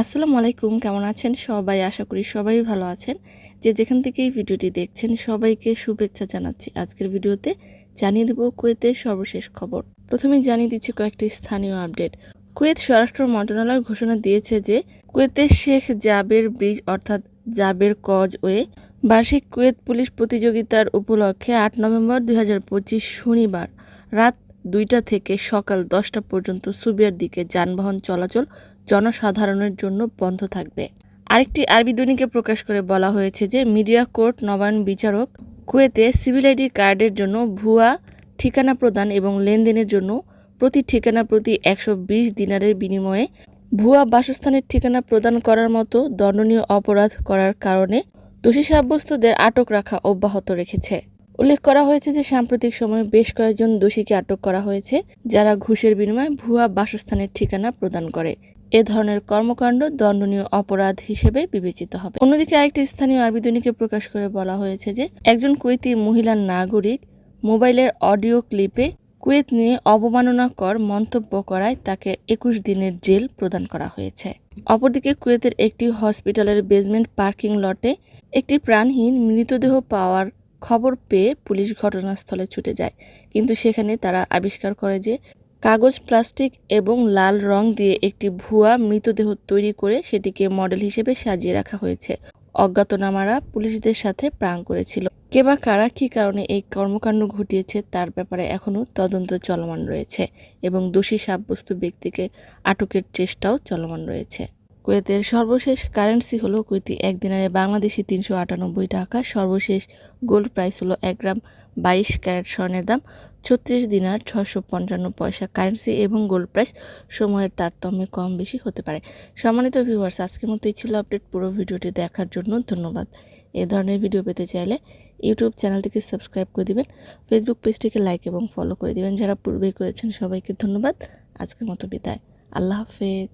আসসালামু আলাইকুম, কেমন আছেন সবাই? আশা করি সবাই ভালো আছেন। যে যেখান থেকে এই ভিডিওটি দেখছেন, সবাইকে শুভেচ্ছা জানাচ্ছি। আজকের ভিডিওতে জানিয়ে দেব কুয়েতের সর্বশেষ খবর। প্রথমে জানিয়ে দিচ্ছি কয়েকটি স্থানীয় আপডেট। কুয়েত স্বরাষ্ট্র মন্ত্রণালয় ঘোষণা দিয়েছে যে কুয়েতের শেখ জাবের ব্রিজ অর্থাৎ জাবের কজ ওয়ে, বার্ষিক কুয়েত পুলিশ প্রতিযোগিতার উপলক্ষে আট নভেম্বর দুই হাজার পঁচিশ শনিবার রাত দুইটা থেকে সকাল দশটা পর্যন্ত সুবিয়ার দিকে যানবাহন চলাচল জনসাধারণের জন্য বন্ধ থাকবে। আরেকটি আরবি দৈনিকে প্রকাশ করে বলা হয়েছে যে, মিডিয়া কোর্ট নবায়ন বিচারক কুয়েতে সিভিল আইডি কার্ডের জন্য ভুয়া ঠিকানা প্রদান এবং লেনদেনের জন্য প্রতি ঠিকানা প্রতি একশো বিশ দিনারের বিনিময়ে ভুয়া বাসস্থানের ঠিকানা প্রদান করার মতো দণ্ডনীয় অপরাধ করার কারণে দোষী সাব্যস্তদের আটক রাখা অব্যাহত রেখেছে। উল্লেখ করা হয়েছে যে, সাম্প্রতিক সময়ে বেশ কয়েকজন দোষীকে আটক করা হয়েছে, যারা ঘুষের বিনিময়ে ভুয়া বাসস্থানের ঠিকানা প্রদান করে। এ ধরনের কর্মকাণ্ড দণ্ডনীয় অপরাধ হিসেবে বিবেচিত হবে। অন্যদিকে আরেকটি স্থানীয় আরবি দৈনিকে প্রকাশ করে বলা হয়েছে যে, একজন কুয়েতি মহিলা নাগরিক মোবাইলের অডিও ক্লিপে কুয়েত নিয়ে অবমাননাকর মন্তব্য করায় তাকে একুশ দিনের জেল প্রদান করা হয়েছে। অপরদিকে কুয়েতের একটি হসপিটালের বেসমেন্ট পার্কিং লটে একটি প্রাণহীন মৃতদেহ পাওয়ার খবর পেয়ে পুলিশ ঘটনাস্থলে ছুটে যায়। কিন্তু সেখানে তারা আবিষ্কার করে যে কাগজ, প্লাস্টিক এবং লাল রং দিয়ে একটি ভুয়া মৃতদেহ তৈরি করে সেটিকে মডেল হিসেবে সাজিয়ে রাখা হয়েছে। অজ্ঞাতনামারা পুলিশদের সাথে প্রাণ করেছিল। কে বা কারা কী কারণে এই কর্মকাণ্ড ঘটিয়েছে তার ব্যাপারে এখনও তদন্ত চলমান রয়েছে এবং দোষী সাব্যস্ত ব্যক্তিকে আটকের চেষ্টাও চলমান রয়েছে। কুয়েতের সর্বশেষ কারেন্সি হলো কুয়েতি এক দিনারে বাংলাদেশি তিনশো আটানব্বই টাকা, সর্বশেষ গোল্ড প্রাইস হলো এক গ্রাম বাইশ ক্যারেট স্বর্ণের দাম, ছত্রিশ দিনার ছশো পঞ্চান্ন পয়সা কারেন্সি এবং গোল্ড প্রাইস সময়ের তারতম্যে কম বেশি হতে পারে। সম্মানিত ভিউয়ার্স, আজকের মতো এই ছিল আপডেট পুরো ভিডিওটি দেখার জন্য ধন্যবাদ। এ ধরনের ভিডিও পেতে চাইলে ইউটিউব চ্যানেলটিকে সাবস্ক্রাইব করে দিবেন, ফেসবুক পেজটিকে লাইক এবং ফলো করে দিবেন। যারা পূর্বেই করেছেন, সবাইকে ধন্যবাদ। আজকের মতো বিদায়। আল্লাহ হাফেজ।